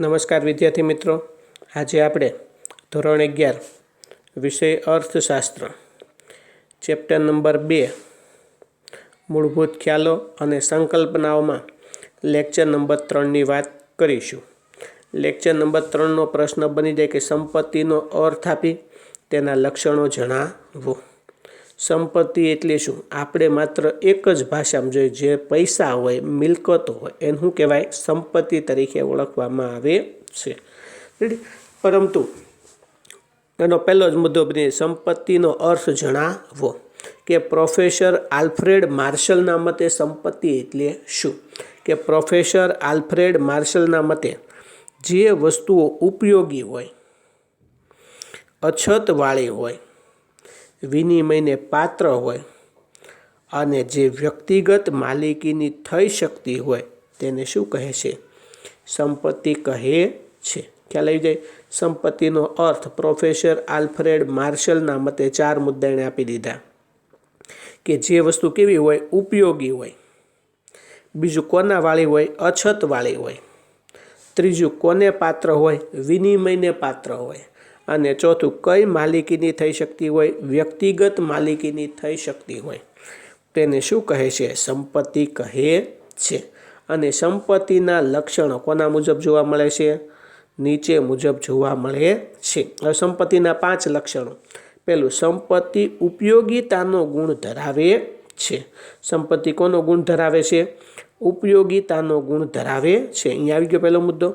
નમસ્કાર વિદ્યાર્થી મિત્રો. આજે આપણે ધોરણ અગિયાર, વિષય અર્થશાસ્ત્ર. ચેપ્ટર નંબર બે, મૂળભૂત ખ્યાલો અને સંકલ્પનાઓમાં લેક્ચર નંબર ત્રણની વાત કરીશું. લેક્ચર નંબર ત્રણનો પ્રશ્ન બની જાય કે સંપત્તિનો અર્થ આપી તેના લક્ષણો જણાવો. સંપત્તિ એટલે શું? આપણે માત્ર એક જ ભાષામાં જોઈએ, જે પૈસા હોય, મિલકતો હોય, એને શું કહેવાય? સંપત્તિ તરીકે ઓળખવામાં આવે છે. પરંતુ એનો પહેલો જ મુદ્દો બની સંપત્તિનો અર્થ જણાવો કે પ્રોફેસર આલ્ફ્રેડ માર્શલના મતે સંપત્તિ એટલે શું? કે પ્રોફેસર આલ્ફ્રેડ માર્શલના મતે જે વસ્તુઓ ઉપયોગી હોય, અછતવાળી હોય વિનિમયને પાત્ર હોય અને જે વ્યક્તિગત માલિકીની થઈ શકતી હોય તેને શું કહે છે? સંપત્તિ કહે છે. ખ્યાલ આવી જાય? સંપત્તિનો અર્થ પ્રોફેસર આલ્ફ્રેડ માર્શલના મતે ચાર મુદ્દા એણે આપી દીધા. કે જે વસ્તુ કેવી હોય? ઉપયોગી હોય. બીજું કોનાવાળી હોય? અછતવાળી હોય. ત્રીજું કોને પાત્ર હોય? વિનિમયને પાત્ર હોય. અને ચોથું, કઈ માલિકીની થઈ શકતી હોય? વ્યક્તિગત માલિકીની થઈ શકતી હોય. તેને શું કહે છે? સંપત્તિ કહે છે. અને સંપત્તિના લક્ષણો કોના મુજબ જોવા મળે છે? નીચે મુજબ જોવા મળે છે. હવે સંપત્તિના પાંચ લક્ષણો. પહેલું, સંપત્તિ ઉપયોગિતાનો ગુણ ધરાવે છે. સંપત્તિ કોનો ગુણ ધરાવે છે? ઉપયોગિતાનો ગુણ ધરાવે છે. અહીંયા આવી ગયો પહેલો મુદ્દો.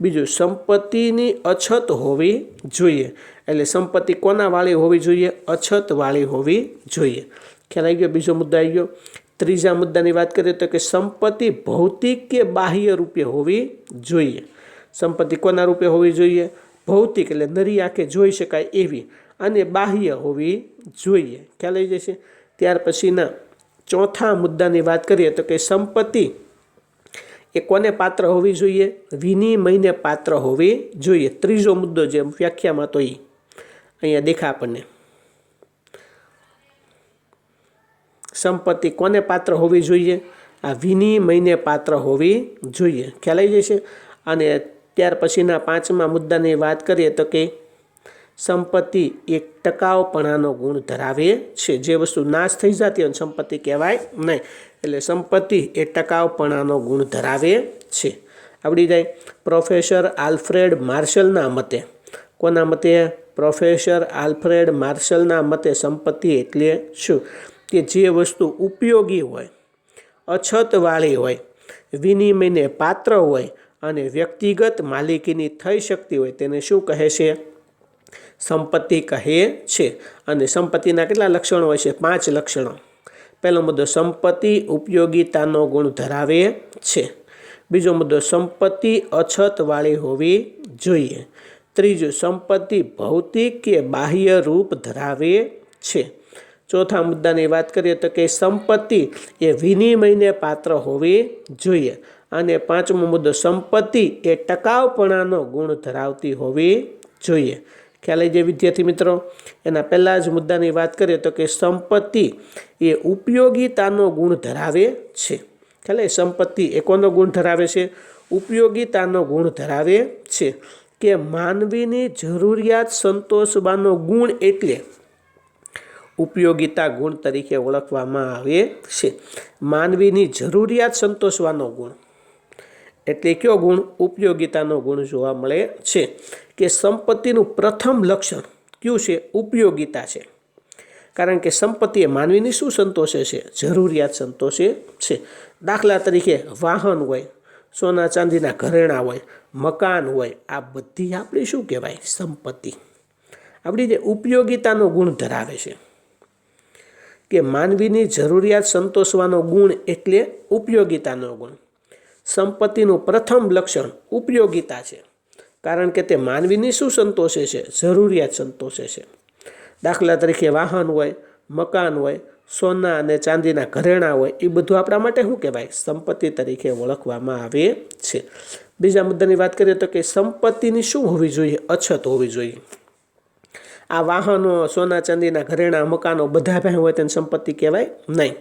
બીજું, સંપત્તિની અછત હોવી જોઈએ. એટલે સંપત્તિ કોનાવાળી હોવી જોઈએ? અછતવાળી હોવી જોઈએ. ખ્યાલ આવી ગયો? બીજો મુદ્દો આવી ગયો. ત્રીજા મુદ્દાની વાત કરીએ તો કે સંપત્તિ ભૌતિક કે બાહ્ય રૂપે હોવી જોઈએ. સંપત્તિ કોના રૂપે હોવી જોઈએ? ભૌતિક, એટલે નરી આંખે જોઈ શકાય એવી. અને બાહ્ય હોવી જોઈએ. ખ્યાલ આવી જશે? ત્યાર પછીના ચોથા મુદ્દાની વાત કરીએ તો કે સંપત્તિ એ કોને પાત્ર હોવી જોઈએ? વિનિમયને પાત્ર હોવી જોઈએ. ત્રીજો મુદ્દો જે વ્યાખ્યામાં તો એ અહીંયા દેખા આપણને. સંપત્તિ કોને પાત્ર હોવી જોઈએ? આ વિનિમયને પાત્ર હોવી જોઈએ. ખ્યાલ આવી જશે? અને ત્યાર પછીના પાંચમા મુદ્દાની વાત કરીએ તો કે સંપત્તિ એક ટકાઉપણાનો ગુણ ધરાવે છે. જે વસ્તુ નાશ થઈ જતી હોય સંપત્તિ કહેવાય નહીં. એટલે સંપત્તિ એ ટકાઉપણાનો ગુણ ધરાવે છે. આવડી જાય. પ્રોફેસર આલ્ફ્રેડ માર્શલના મતે, કોના મતે? પ્રોફેસર આલ્ફ્રેડ માર્શલના મતે સંપત્તિ એટલે શું? કે જે વસ્તુ ઉપયોગી હોય, અછતવાળી હોય, વિનિમયને પાત્ર હોય અને વ્યક્તિગત માલિકીની થઈ શકતી હોય, તેને શું કહે છે? સંપત્તિ કહે છે. અને સંપત્તિના કેટલા લક્ષણો હોય છે? પાંચ લક્ષણો. પહેલો મુદ્દો, સંપત્તિ ઉપયોગિતાનો ગુણ ધરાવે છે. બીજો મુદ્દો, સંપત્તિ અછતવાળી હોવી જોઈએ. ત્રીજું, સંપત્તિ ભૌતિક કે બાહ્ય રૂપ ધરાવે છે. ચોથા મુદ્દાની વાત કરીએ તો કે સંપત્તિ એ વિનિમયને પાત્ર હોવી જોઈએ. અને પાંચમો મુદ્દો, સંપત્તિ એ ટકાઉપણાનો ગુણ ધરાવતી હોવી જોઈએ. ખ્યાલ જે વિદ્યાર્થી મિત્રો. એના પહેલાં જ મુદ્દાની વાત કરીએ તો કે સંપત્તિ એ ઉપયોગિતાનો ગુણ ધરાવે છે. ખ્યાલ સંપત્તિ એ કોનો ગુણ ધરાવે છે? ઉપયોગિતાનો ગુણ ધરાવે છે. કે માનવીની જરૂરિયાત સંતોષવાનો ગુણ એટલે ઉપયોગિતા ગુણ તરીકે ઓળખવામાં આવે છે. માનવીની જરૂરિયાત સંતોષવાનો ગુણ. એટલે કયો ગુણ? ઉપયોગિતાનો ગુણ જોવા મળે છે. કે સંપત્તિનું પ્રથમ લક્ષણ કયું છે? ઉપયોગિતા છે. કારણ કે સંપત્તિ એ માનવીની શું સંતોષે છે? જરૂરિયાત સંતોષે છે. દાખલા તરીકે વાહન હોય, સોના ચાંદીના ઘરેણાં હોય, મકાન હોય, આ બધી આપણી શું કહેવાય? સંપત્તિ. આપણી જે ઉપયોગિતાનો ગુણ ધરાવે છે કે માનવીની જરૂરિયાત સંતોષવાનો ગુણ એટલે ઉપયોગિતાનો ગુણ. સંપત્તિનું પ્રથમ લક્ષણ ઉપયોગિતા છે. કારણ કે તે માનવીની શું સંતોષે છે? જરૂરિયાત સંતોષે છે. દાખલા તરીકે વાહન હોય, મકાન હોય, સોના અને ચાંદીના ઘરેણાં હોય, એ બધું આપણા માટે શું કહેવાય? સંપત્તિ તરીકે ઓળખવામાં આવે છે. બીજા મુદ્દાની વાત કરીએ તો કે સંપત્તિની શું હોવી જોઈએ? અછત હોવી જોઈએ. આ વાહનો, સોના, ચાંદીના ઘરેણાં, મકાનો બધા પાસે હોય તેને સંપત્તિ કહેવાય નહીં.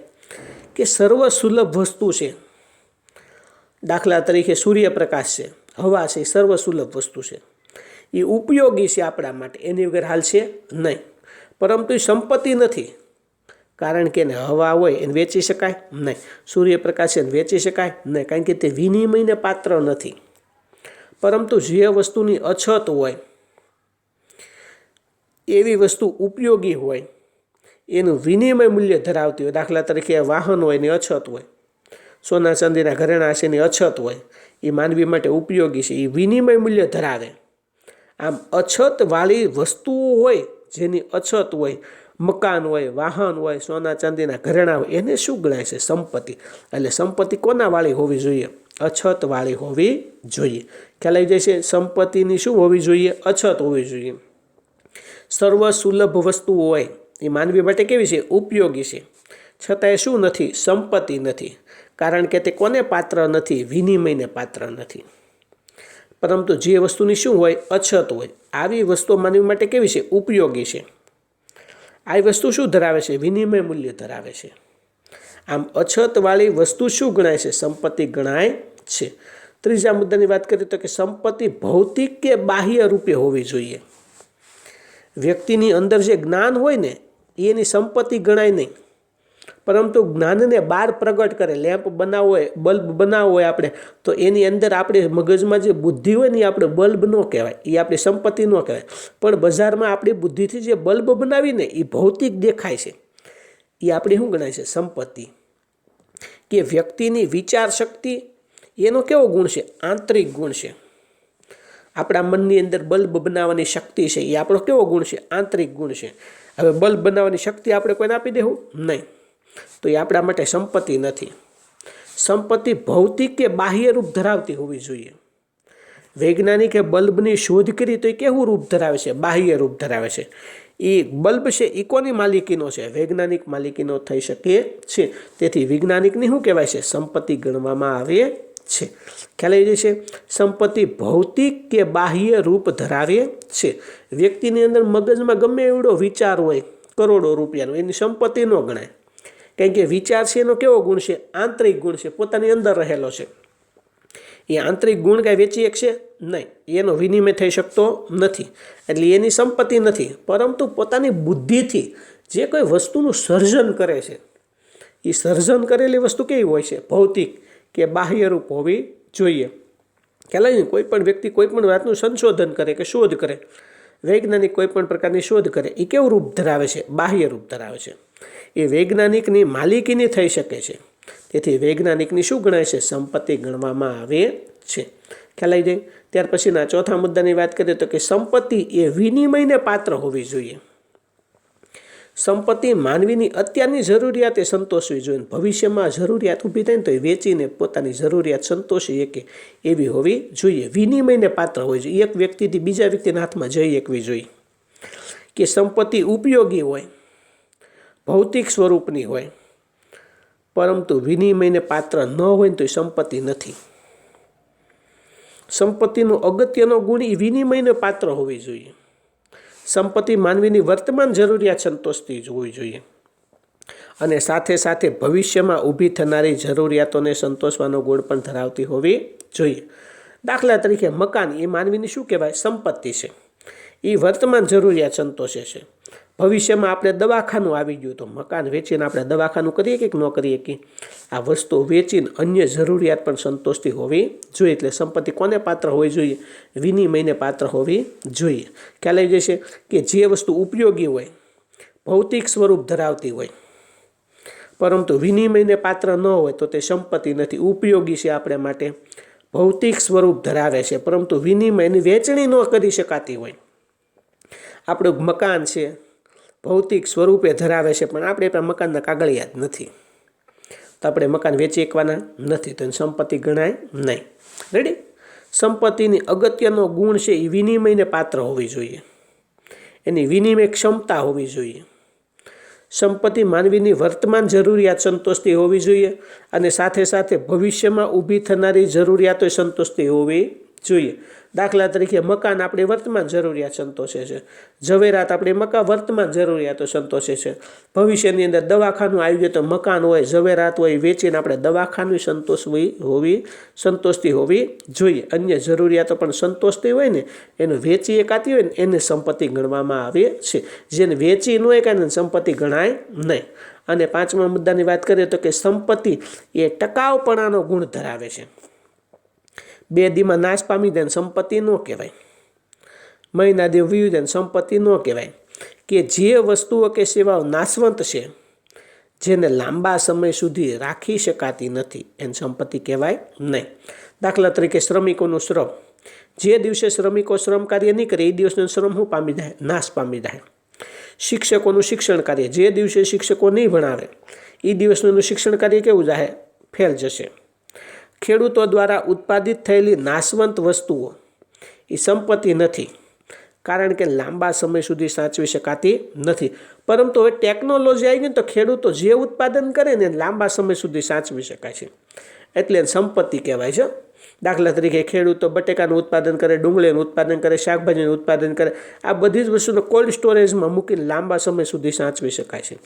કે સર્વ સુલભ વસ્તુ છે. દાખલા તરીકે સૂર્યપ્રકાશ છે. હવા છે, એ સર્વસુલભ વસ્તુ છે. એ ઉપયોગી છે આપણા માટે, એની વગર હાલ છે નહીં. પરંતુ એ સંપત્તિ નથી. કારણ કે એને હવા હોય, એને વેચી શકાય નહીં. સૂર્યપ્રકાશ એને વેચી શકાય નહીં, કારણ કે તે વિનિમયને પાત્ર નથી. પરંતુ જે વસ્તુની અછત હોય, એવી વસ્તુ ઉપયોગી હોય, એનું વિનિમય મૂલ્ય ધરાવતી હોય, દાખલા તરીકે વાહન હોય, એની અછત હોય સોના ચાંદીના ઘરેણા એની અછત હોય, એ માનવી માટે ઉપયોગી છે, એ વિનિમય મૂલ્ય ધરાવે. આમ અછતવાળી વસ્તુઓ હોય, જેની અછત હોય, મકાન હોય, વાહન હોય સોના ચાંદીના ઘરેણા હોય, એને શું ગણાય છે? સંપત્તિ. એટલે સંપત્તિ કોનાવાળી હોવી જોઈએ? અછતવાળી હોવી જોઈએ. ખ્યાલ આવી જાય છે સંપત્તિની શું હોવી જોઈએ? અછત હોવી જોઈએ. સર્વ સુલભ વસ્તુઓ હોય, એ માનવી માટે કેવી છે? ઉપયોગી છે. છતાં એ શું નથી? સંપત્તિ નથી. કારણ કે તે કોને પાત્ર નથી? વિનિમયને પાત્ર નથી. પરંતુ જે વસ્તુની શું હોય? અછત હોય. આવી વસ્તુઓ માનવી માટે કેવી છે? ઉપયોગી છે. આવી વસ્તુ શું ધરાવે છે? વિનિમય મૂલ્ય ધરાવે છે. આમ અછતવાળી વસ્તુ શું ગણાય છે? સંપત્તિ ગણાય છે. ત્રીજા મુદ્દાની વાત કરીએ તો કે સંપત્તિ ભૌતિક કે બાહ્ય રૂપે હોવી જોઈએ. વ્યક્તિની અંદર જે જ્ઞાન હોય ને, એની સંપત્તિ ગણાય નહીં. પરંતુ જ્ઞાનને બહાર પ્રગટ કરે, લેમ્પ બનાવવો હોય બલ્બ બનાવવો હોય આપણે, તો એની અંદર આપણે મગજમાં જે બુદ્ધિ હોય ને એ આપણે બલ્બ ન કહેવાય, એ આપણી સંપત્તિ ન કહેવાય. પણ બજારમાં આપણી બુદ્ધિથી જે બલ્બ બનાવીને એ ભૌતિક દેખાય છે. એ આપણી શું ગણાય છે? સંપત્તિ. કે વ્યક્તિની વિચાર શક્તિ, એનો કેવો ગુણ છે? આંતરિક ગુણ છે. આપણા મનની અંદર બલ્બ બનાવવાની શક્તિ છે, એ આપણો કેવો ગુણ છે? આંતરિક ગુણ છે. હવે બલ્બ બનાવવાની શક્તિ આપણે કોઈને આપી દેવું? નહીં. તો એ આપણા માટે સંપત્તિ નથી. સંપત્તિ ભૌતિક કે બાહ્ય રૂપ ધરાવતી હોવી જોઈએ. વૈજ્ઞાનિકે બલ્બની શોધ કરી તો એ કેવું રૂપ ધરાવે છે? બાહ્ય રૂપ ધરાવે છે. એ બલ્બ છે એ કોની માલિકીનો છે? વૈજ્ઞાનિક માલિકીનો થઈ શકે છે. તેથી વૈજ્ઞાનિકની શું કહેવાય છે? સંપત્તિ ગણવામાં આવે છે. ખ્યાલ આવી જશે સંપત્તિ ભૌતિક કે બાહ્ય રૂપ ધરાવે છે. વ્યક્તિની અંદર મગજમાં ગમે એવડો વિચાર હોય, કરોડો રૂપિયાનો, એની સંપત્તિ ન ગણાય. કારણ કે વિચાર છે એનો કેવો ગુણ છે? આંતરિક ગુણ છે, પોતાની અંદર રહેલો છે. એ આંતરિક ગુણ કાંઈ વેચી શકશે? નહીં. એનો વિનિમય થઈ શકતો નથી. એટલે એની સંપત્તિ નથી. પરંતુ પોતાની બુદ્ધિથી જે કોઈ વસ્તુનું સર્જન કરે છે, એ સર્જન કરેલી વસ્તુ કેવી હોય છે? ભૌતિક કે બાહ્યરૂપ હોવી જોઈએ. ખ્યાલ આવી કોઈ પણ વ્યક્તિ કોઈ પણ વાતનું સંશોધન કરે કે શોધ કરે. વૈજ્ઞાનિક કોઈ પણ પ્રકારની શોધ કરે. એ કેવું રૂપ ધરાવે છે? બાહ્ય રૂપ ધરાવે છે. એ વૈજ્ઞાનિકની માલિકીની થઈ શકે છે. તેથી વૈજ્ઞાનિકની શું ગણાય છે? સંપત્તિ ગણવામાં આવે છે. ખ્યાલ આવી જાય? ત્યાર પછીના ચોથા મુદ્દાની વાત કરીએ તો કે સંપત્તિ એ વિનિમયને પાત્ર હોવી જોઈએ. સંપત્તિ માનવીની અત્યારની જરૂરિયાતે સંતોષવી જોઈએ ભવિષ્યમાં જરૂરિયાત ઊભી થાય ને તો એ વેચીને પોતાની જરૂરિયાત સંતોષી શકે એવી હોવી જોઈએ. વિનિમયને પાત્ર હોવી જોઈએ. એક વ્યક્તિથી બીજા વ્યક્તિના હાથમાં જઈ શકવી જોઈએ. કે સંપત્તિ ઉપયોગી હોય. ભૌતિક સ્વરૂપની હોય, પરંતુ વિનિમયને પાત્ર ન હોય ને તો એ સંપત્તિ નથી. સંપત્તિનો અગત્યનો ગુણ એ વિનિમયને પાત્ર હોવી જોઈએ. સંપત્તિ માનવીની વર્તમાન જરૂરિયાત સંતોષતી જ હોવી જોઈએ. અને સાથે સાથે ભવિષ્યમાં ઊભી થનારી જરૂરિયાતોને સંતોષવાનો ગુણ પણ ધરાવતી હોવી જોઈએ. દાખલા તરીકે મકાન એ માનવીની શું કહેવાય? સંપત્તિ છે. એ વર્તમાન જરૂરિયાત સંતોષે છે. ભવિષ્યમાં આપણે દવાખાનું આવી ગયું તો મકાન વેચીને આપણે દવાખાનું કરીએ કે ન કરીએ કે? આ વસ્તુ વેચીને અન્ય જરૂરિયાત પણ સંતોષતી હોવી જોઈએ. એટલે સંપત્તિ કોને પાત્ર હોવી જોઈએ? વિનિમયને પાત્ર હોવી જોઈએ. ખ્યાલ આવી જશે કે જે વસ્તુ ઉપયોગી હોય, ભૌતિક સ્વરૂપ ધરાવતી હોય, પરંતુ વિનિમયને પાત્ર ન હોય તો તે સંપત્તિ નથી. ઉપયોગી છે આપણે માટે. ભૌતિક સ્વરૂપ ધરાવે છે, પરંતુ વિનિમયની વેચણી ન કરી શકાતી હોય. આપણું મકાન છે ભૌતિક સ્વરૂપે ધરાવે છે, પણ આપણે પણ મકાનના કાગળિયાત નથી. તો આપણે મકાન વેચી શકવાના નથી, તો સંપત્તિ ગણાય નહીં. રેડી સંપત્તિની અગત્યનો ગુણ છે એ વિનિમયને પાત્ર હોવી જોઈએ. એની વિનિમય ક્ષમતા હોવી જોઈએ. સંપત્તિ માનવીની વર્તમાન જરૂરિયાત સંતોષતી હોવી જોઈએ, અને સાથે સાથે ભવિષ્યમાં ઊભી થનારી જરૂરિયાતો સંતોષતી હોવી જોઈએ. દાખલા તરીકે મકાન આપણી વર્તમાન જરૂરિયાત સંતોષે છે. ઝવેરાત આપણી મકા વર્તમાન જરૂરિયાતો સંતોષે છે. ભવિષ્યની અંદર દવાખાનું આવી ગયું તો મકાન હોય, ઝવેરાત હોય, વેચીને આપણે દવાખાનું સંતોષવી હોવી, સંતોષતી હોવી જોઈએ. અન્ય જરૂરિયાતો પણ સંતોષતી હોય ને, એનું વેચી એકાતી હોય ને, એને સંપત્તિ ગણવામાં આવે છે. જેને વેચી ન એકાય ને સંપત્તિ ગણાય નહીં. અને પાંચમા મુદ્દાની વાત કરીએ તો કે સંપત્તિ એ ટકાઉપણાનો ગુણ ધરાવે છે. બે દીમાં નાશ પામી જાય સંપત્તિ ન કહેવાય. મહિના દેવ વીયું જાય સંપત્તિ ન કહેવાય. કે જે વસ્તુઓ કે સેવાઓ નાશવંત છે, જેને લાંબા સમય સુધી રાખી શકાતી નથી, એને સંપત્તિ કહેવાય નહીં. દાખલા તરીકે શ્રમિકોનું શ્રમ. જે દિવસે શ્રમિકો શ્રમ કાર્ય નહીં કરે, એ દિવસનો શ્રમ શું પામી જાય? નાશ પામી જાય. શિક્ષકોનું શિક્ષણ કાર્ય. જે દિવસે શિક્ષકો નહીં ભણાવે, એ દિવસનું શિક્ષણ કાર્ય કેવું જાય ફેલ જશે. ખેડૂતો દ્વારા ઉત્પાદિત થયેલી નાશવંત વસ્તુઓ, એ સંપત્તિ નથી. કારણ કે લાંબા સમય સુધી સાચવી શકાતી નથી. પરંતુ હવે ટેકનોલોજી આવી ગઈ તો ખેડૂતો જે ઉત્પાદન કરે ને લાંબા સમય સુધી સાચવી શકાય છે. એટલે સંપત્તિ કહેવાય છે. દાખલા તરીકે ખેડૂતો બટેકાનું ઉત્પાદન કરે, ડુંગળીનું ઉત્પાદન કરે, શાકભાજીનું ઉત્પાદન કરે, આ બધી જ વસ્તુને કોલ્ડ સ્ટોરેજમાં મૂકીને લાંબા સમય સુધી સાચવી શકાય છે.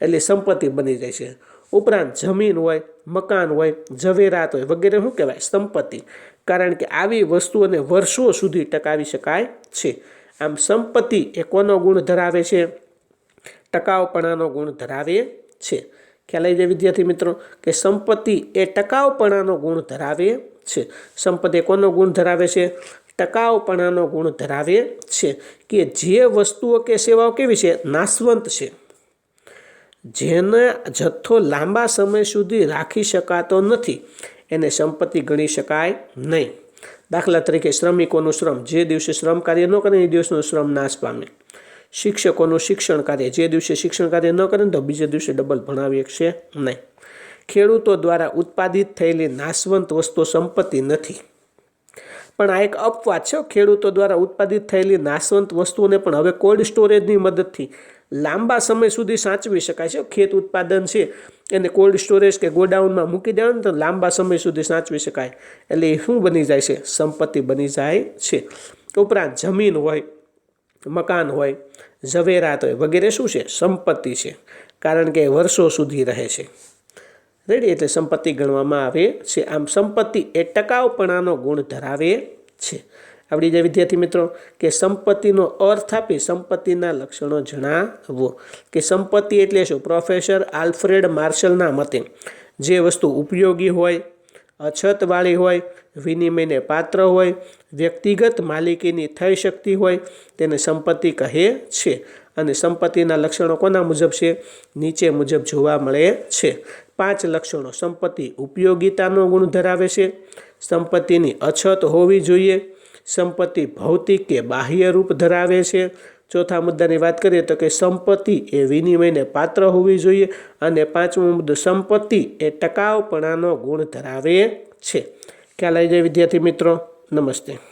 એટલે સંપત્તિ બની જાય છે. ઉપરાંત જમીન હોય, મકાન હોય, ઝવેરાત હોય વગેરે શું કહેવાય? સંપત્તિ. કારણ કે આવી વસ્તુઓને વર્ષો સુધી ટકાવી શકાય છે. આમ સંપત્તિ એ કોનો ગુણ ધરાવે છે? ટકાઉપણાનો ગુણ ધરાવે છે. ખ્યાલ આવી જાય વિદ્યાર્થી મિત્રો કે સંપત્તિ એ ટકાઉપણાનો ગુણ ધરાવે છે. સંપત્તિ કોનો ગુણ ધરાવે છે? ટકાઉપણાનો ગુણ ધરાવે છે. કે જે વસ્તુઓ કે સેવાઓ કેવી છે? નાશવંત છે. જેને જથ્થો લાંબા સમય સુધી રાખી શકાતો નથી, એને સંપત્તિ ગણી શકાય નહીં. દાખલા તરીકે શ્રમિકોનું શ્રમ, જે દિવસે શ્રમ કાર્ય ન કરે એ દિવસનો શ્રમ નાશ પામે. શિક્ષકોનું શિક્ષણ કાર્ય, જે દિવસે શિક્ષણ કાર્ય ન કરે તો બીજે દિવસે ડબલ ભણાવી શકશે નહીં. ખેડૂતો દ્વારા ઉત્પાદિત થયેલી નાશવંત વસ્તુઓ સંપત્તિ નથી. પણ આ એક અપવાદ છે. ખેડૂતો દ્વારા ઉત્પાદિત થયેલી નાશવંત વસ્તુઓને પણ હવે કોલ્ડ સ્ટોરેજની મદદથી લાંબા સમય સુધી સાચવી શકાય છે. ખેત ઉત્પાદન છે એને કોલ્ડ સ્ટોરેજ કે ગોડાઉનમાં મૂકી દેવાનું તો લાંબા સમય સુધી સાચવી શકાય. એટલે એ શું બની જાય છે? સંપત્તિ બની જાય છે. ઉપરાંત જમીન હોય, મકાન હોય, ઝવેરાત હોય વગેરે શું છે? સંપત્તિ છે. કારણ કે વર્ષો સુધી રહે છે. રેડી એટલે સંપત્તિ ગણવામાં આવે છે. આમ સંપત્તિ એ ટકાઉપણાનો ગુણ ધરાવે છે. આવડી જાય વિદ્યાર્થી મિત્રો, કે સંપત્તિનો અર્થ આપી સંપત્તિના લક્ષણો જણાવો. કે સંપત્તિ એટલે શું? પ્રોફેસર આલ્ફ્રેડ માર્શલના મતે, જે વસ્તુ ઉપયોગી હોય, અછતવાળી હોય, વિનિમયને પાત્ર હોય, વ્યક્તિગત માલિકીની થઈ શકતી હોય, તેને સંપત્તિ કહે છે. અને સંપત્તિના લક્ષણો કોના મુજબ છે? નીચે મુજબ જોવા મળે છે. પાંચ લક્ષણો સંપત્તિ ઉપયોગિતાનો ગુણ ધરાવે છે. સંપત્તિની અછત હોવી જોઈએ. સંપત્તિ ભૌતિક કે બાહ્ય રૂપ ધરાવે છે. ચોથા મુદ્દાની વાત કરીએ તો કે સંપત્તિ એ વિનિમયને પાત્ર હોવી જોઈએ અને પાંચમો મુદ્દો સંપત્તિ એ ટકાઉપણાનો ગુણ ધરાવે છે. ખ્યાલ આવી જાય વિદ્યાર્થી મિત્રો. નમસ્તે.